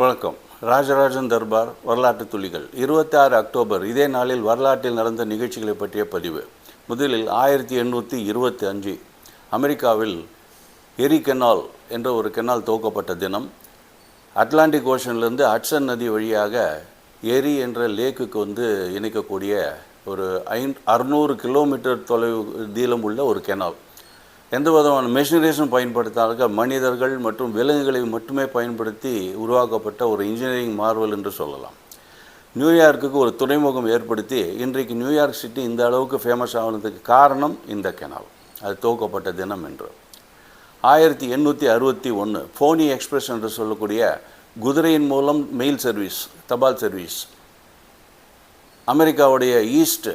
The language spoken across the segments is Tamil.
வணக்கம். ராஜராஜன் தர்பார் வரலாற்று துளிகள். இருபத்தி ஆறு அக்டோபர் இதே நாளில் வரலாற்றில் நடந்த நிகழ்ச்சிகளை பற்றிய பதிவு. முதலில் ஆயிரத்தி எண்ணூற்றி இருபத்தி அஞ்சு அமெரிக்காவில் எரி கெனால் என்ற ஒரு கெனால் துவக்கப்பட்ட தினம். அட்லாண்டிக் ஓஷன்லேருந்து ஹட்சன் நதி வழியாக எரி என்ற லேக்குக்கு வந்து இணைக்கக்கூடிய ஒரு ஐந் அறுநூறு கிலோமீட்டர் தொலைவு தீளம் உள்ள ஒரு கெனால். எந்த விதமான மெஷினரிஸும் பயன்படுத்தாத மனிதர்கள் மற்றும் விலங்குகளை மட்டுமே பயன்படுத்தி உருவாக்கப்பட்ட ஒரு இன்ஜினியரிங் மார்வல் என்று சொல்லலாம். நியூயார்க்குக்கு ஒரு துறைமுகம் ஏற்படுத்தி இன்றைக்கு நியூயார்க் சிட்டி இந்த அளவுக்கு ஃபேமஸ் ஆனதுக்கு காரணம் இந்த கெனால் அது துவக்கப்பட்ட தினம் என்று. ஆயிரத்தி எண்ணூற்றி அறுபத்தி ஒன்று ஃபோனி எக்ஸ்பிரஸ் என்று சொல்லக்கூடிய குதிரையின் மூலம் மெயில் சர்வீஸ் தபால் சர்வீஸ் அமெரிக்காவுடைய ஈஸ்ட்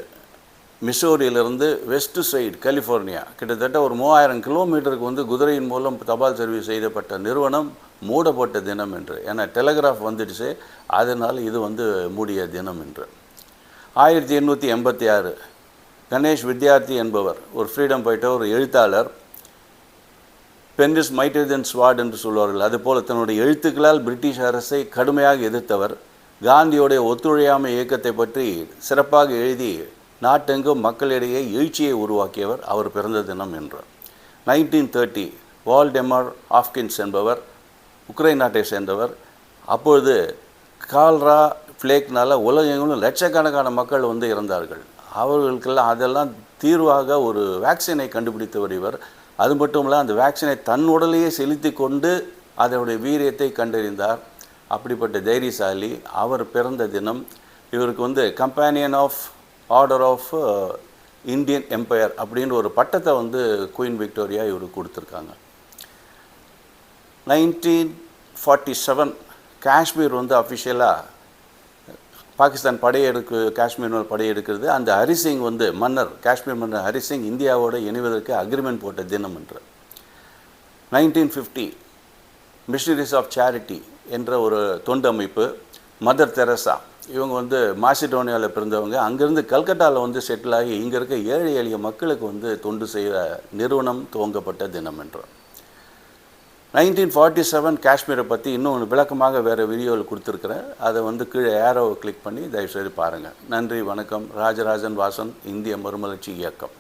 மிசோரியிலிருந்து வெஸ்ட் சைடு கலிஃபோர்னியா கிட்டத்தட்ட ஒரு மூவாயிரம் கிலோமீட்டருக்கு வந்து குதிரையின் மூலம் தபால் சர்வீஸ் செய்யப்பட்ட நிறுவனம் மூடப்பட்ட தினம் என்று. ஏன்னா டெலகிராஃப் வந்துடுச்சு. அதனால் இது வந்து மூடிய தினம் என்று. ஆயிரத்தி எண்ணூற்றி எண்பத்தி ஆறு கணேஷ் வித்யார்த்தி என்பவர் ஒரு ஃப்ரீடம் போயிட்ட ஒரு எழுத்தாளர் பென்னிஸ் மைட்ரஜன் ஸ்வாட் என்று சொல்வார்கள். அதுபோல் தன்னுடைய எழுத்துக்களால் பிரிட்டிஷ் அரசை கடுமையாக எதிர்த்தவர். காந்தியோடைய ஒத்துழையாமை இயக்கத்தை பற்றி சிறப்பாக எழுதி நாட்டெங்கும் மக்களிடையே எழுச்சியை உருவாக்கியவர் அவர் பிறந்த தினம் என்றார் நைன்டீன் தேர்ட்டி வால்டெமர் ஆஃப்கின்ஸ் என்பவர் உக்ரைன் நாட்டை சேர்ந்தவர். அப்பொழுது கால்ரா ஃப்ளேக்னால் உலகங்களும் லட்சக்கணக்கான மக்கள் வந்து இறந்தார்கள். அவர்களுக்கெல்லாம் அதெல்லாம் தீர்வாக ஒரு வேக்சினை கண்டுபிடித்தவர் இவர். அது மட்டும் இல்லை அந்த வேக்சினை தன் உடலையே செலுத்தி கொண்டு அதனுடைய வீரியத்தை கண்டறிந்தார். அப்படிப்பட்ட தைரியசாலி அவர் பிறந்த தினம். இவருக்கு வந்து companion of order of Indian empire அப்படின்ற ஒரு பட்டத்தை வந்து குயின் விக்டோரியா இவருக்கு கொடுத்துருக்காங்க. நைன்டீன் ஃபார்ட்டி செவன் காஷ்மீர் வந்து அஃபிஷியலாக பாகிஸ்தான் படையெடுக்கு காஷ்மீர் மேல் படையெடுக்கிறது. அந்த ஹரிசிங் வந்து மன்னர் காஷ்மீர் மன்னர் ஹரிசிங் இந்தியாவோடு இணைவதற்கு அக்ரிமெண்ட் போட்ட தினம் என்று. Nineteen fifty missionaries of charity என்ற ஒரு தொண்டு அமைப்பு மதர் தெரசா இவங்க வந்து மாசிடோனியாவில் பிறந்தவங்க. அங்கேருந்து கல்கட்டாவில் வந்து செட்டில் ஆகி இங்கே இருக்க ஏழை எளிய மக்களுக்கு வந்து தொண்டு செய்கிற நிறுவனம் துவங்கப்பட்ட தினம் என்றோம் நைன்டீன் ஃபார்ட்டி செவன் காஷ்மீரை பற்றி இன்னும் விளக்கமாக வேறு வீடியோவில் கொடுத்துருக்குறேன். அதை வந்து கீழே ஏரோவை கிளிக் பண்ணி தயவுசெய்து பாருங்கள் நன்றி வணக்கம். ராஜராஜன் வாசன் இந்திய மறுமலர்ச்சி இயக்கம்.